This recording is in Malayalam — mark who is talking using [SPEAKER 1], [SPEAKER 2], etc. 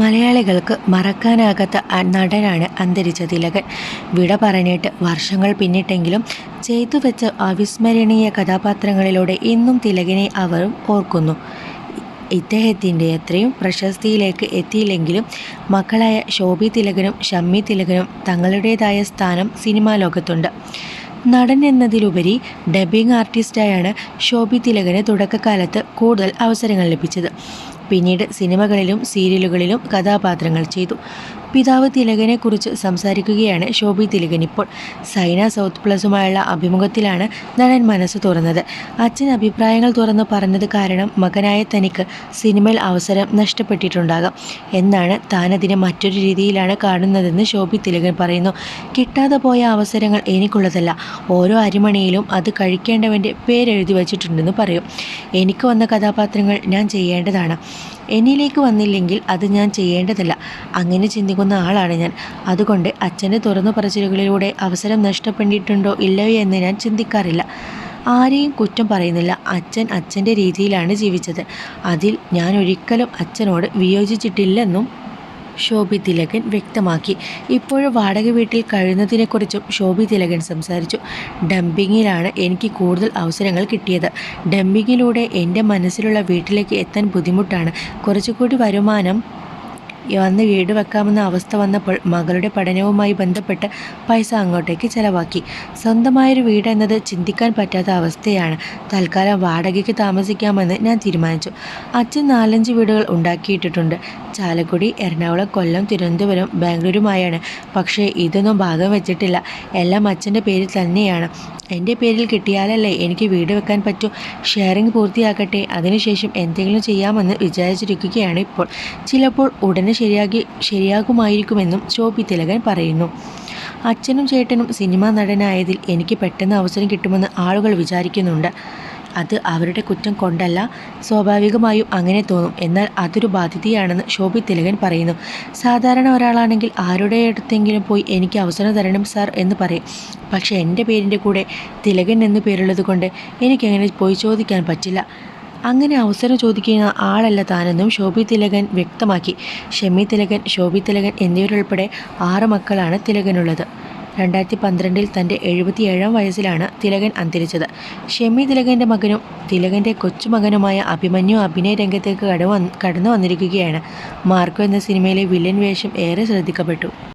[SPEAKER 1] മലയാളികൾക്ക് മറക്കാനാകാത്ത നടനാണ് അന്തരിച്ച തിലകൻ വിട പറഞ്ഞിട്ട് വർഷങ്ങൾ പിന്നിട്ടെങ്കിലും ചെയ്തു വെച്ച അവിസ്മരണീയ കഥാപാത്രങ്ങളിലൂടെ ഇന്നും തിലകനെ അവരും ഓർക്കുന്നു. ഇദ്ദേഹത്തിന്റെ അത്രയും പ്രശസ്തിയിലേക്ക് എത്തിയില്ലെങ്കിലും മക്കളായ ശോഭി തിലകനും ഷമ്മി തിലകനും തങ്ങളുടേതായ സ്ഥാനം സിനിമാ ലോകത്തുണ്ട്. നടൻ എന്നതിലുപരി ഡബ്ബിംഗ് ആർട്ടിസ്റ്റായാണ് ശോഭി തിലകന് തുടക്കകാലത്ത് കൂടുതൽ അവസരങ്ങൾ ലഭിച്ചത്. പിന്നീട് സിനിമകളിലും സീരിയലുകളിലും കഥാപാത്രങ്ങൾ ചെയ്തു. പിതാവ് തിലകനെക്കുറിച്ച് സംസാരിക്കുകയാണ് ശോഭി തിലകൻ ഇപ്പോൾ. സൈന സൗത്ത് പ്ലസുമായുള്ള അഭിമുഖത്തിലാണ് നടൻ മനസ്സ് തുറന്നത്. അച്ഛൻ അഭിപ്രായങ്ങൾ തുറന്ന് പറഞ്ഞത് കാരണം മകനായ തനിക്ക് സിനിമയിൽ അവസരം നഷ്ടപ്പെട്ടിട്ടുണ്ടാകാം. എന്നാണ് താനതിനെ മറ്റൊരു രീതിയിലാണ് കാണുന്നതെന്ന് ശോഭി തിലകൻ പറയുന്നു. കിട്ടാതെ പോയ അവസരങ്ങൾ എനിക്കുള്ളതല്ല. ഓരോ അരിമണിയിലും അത് കഴിക്കേണ്ടവന്റെ പേരെഴുതി വച്ചിട്ടുണ്ടെന്ന് പറയും. എനിക്ക് വന്ന കഥാപാത്രങ്ങൾ ഞാൻ ചെയ്യേണ്ടതാണ്. എന്നിലേക്ക് വന്നില്ലെങ്കിൽ അത് ഞാൻ ചെയ്യേണ്ടതല്ല. അങ്ങനെ ചിന്തിക്കുന്ന ആളാണ് ഞാൻ. അതുകൊണ്ട് അച്ഛന്റെ തുറന്നു പറച്ചിലുകളിലൂടെ അവസരം നഷ്ടപ്പെട്ടിട്ടുണ്ടോ ഇല്ലയോ എന്ന് ഞാൻ ചിന്തിക്കാറില്ല. ആരെയും കുറ്റം പറയുന്നില്ല. അച്ഛൻ അച്ഛന്റെ രീതിയിലാണ് ജീവിച്ചത്. അതിൽ ഞാൻ ഒരിക്കലും അച്ഛനോട് വിയോജിച്ചിട്ടില്ലെന്നും ശോഭി തിലകൻ വ്യക്തമാക്കി. ഇപ്പോഴും വാടക വീട്ടിൽ കഴിയുന്നതിനെക്കുറിച്ചും ശോഭി തിലകൻ സംസാരിച്ചു. ഡംപിങ്ങിലാണ് എനിക്ക് കൂടുതൽ അവസരങ്ങൾ കിട്ടിയത്. ഡംപിങ്ങിലൂടെ എന്റെ മനസ്സിലുള്ള വീട്ടിലേക്ക് എത്താൻ ബുദ്ധിമുട്ടാണ്. കുറച്ചുകൂടി വരുമാനം വന്ന് വീട് വെക്കാമെന്ന അവസ്ഥ വന്നപ്പോൾ മകളുടെ പഠനവുമായി ബന്ധപ്പെട്ട് പൈസ അങ്ങോട്ടേക്ക് ചെലവാക്കി. സ്വന്തമായൊരു വീട് എന്നത് ചിന്തിക്കാൻ പറ്റാത്ത അവസ്ഥയാണ്. തൽക്കാലം വാടകയ്ക്ക് താമസിക്കാമെന്ന് ഞാൻ തീരുമാനിച്ചു. അച്ഛൻ നാലഞ്ച് വീടുകൾ ഉണ്ടാക്കിയിട്ടിട്ടുണ്ട്. ചാലക്കുടി എറണാകുളം കൊല്ലം തിരുവനന്തപുരം ബാംഗ്ലൂരുമായാണ്. പക്ഷേ ഇതൊന്നും ഭാഗം വെച്ചിട്ടില്ല. എല്ലാം അച്ഛന്റെ പേരിൽ തന്നെയാണ്. എന്റെ പേരിൽ കിട്ടിയാലല്ലേ എനിക്ക് വീട് വെക്കാൻ പറ്റൂ? ഷെയറിംഗ് പൂർത്തിയാക്കട്ടെ. അതിനുശേഷം എന്തെങ്കിലും ചെയ്യാമെന്ന് വിചാരിച്ചിരിക്കുകയാണ് ഇപ്പോൾ. ചിലപ്പോൾ ഉടനെ ശരിയാക്കി ശരിയാകുമായിരിക്കുമെന്നും ശോഭി തിലകൻ പറയുന്നു. അച്ഛനും ചേട്ടനും സിനിമാ നടനായതിൽ എനിക്ക് പെട്ടെന്ന് അവസരം കിട്ടുമെന്ന് ആളുകൾ വിചാരിക്കുന്നുണ്ട്. അത് അവരുടെ കുറ്റം കൊണ്ടല്ല സ്വാഭാവികമായും അങ്ങനെ തോന്നും. എന്നാൽ അതൊരു ബാധ്യതയാണെന്ന് ശോഭി തിലകൻ പറയുന്നു. സാധാരണ ഒരാളാണെങ്കിൽ ആരുടെ അടുത്തെങ്കിലും പോയി എനിക്ക് അവസരം തരണം സാർ എന്ന് പറയും. പക്ഷേ എന്റെ പേരിന്റെ കൂടെ തിലകൻ എന്ന് പേരുള്ളത് കൊണ്ട് എനിക്കങ്ങനെ പോയി ചോദിക്കാൻ പറ്റില്ല. അങ്ങനെ അവസരം ചോദിക്കുന്ന ആളല്ല താനെന്നും ശോഭി തിലകൻ വ്യക്തമാക്കി. ഷെമി തിലകൻ ശോഭി തിലകൻ എന്നിവരുൾപ്പെടെ ആറ് മക്കളാണ് തിലകനുള്ളത്. രണ്ടായിരത്തി പന്ത്രണ്ടിൽ തന്റെ എഴുപത്തിയേഴാം വയസ്സിലാണ് തിലകൻ അന്തരിച്ചത്. ഷെമി തിലകന്റെ മകനും തിലകന്റെ കൊച്ചുമകനുമായ അഭിമന്യു അഭിനയ രംഗത്തേക്ക് കടന്നു കടന്നു വന്നിരിക്കുകയാണ്. മാർക്കോ എന്ന സിനിമയിലെ വില്ലൻ വേഷം ഏറെ ശ്രദ്ധിക്കപ്പെട്ടു.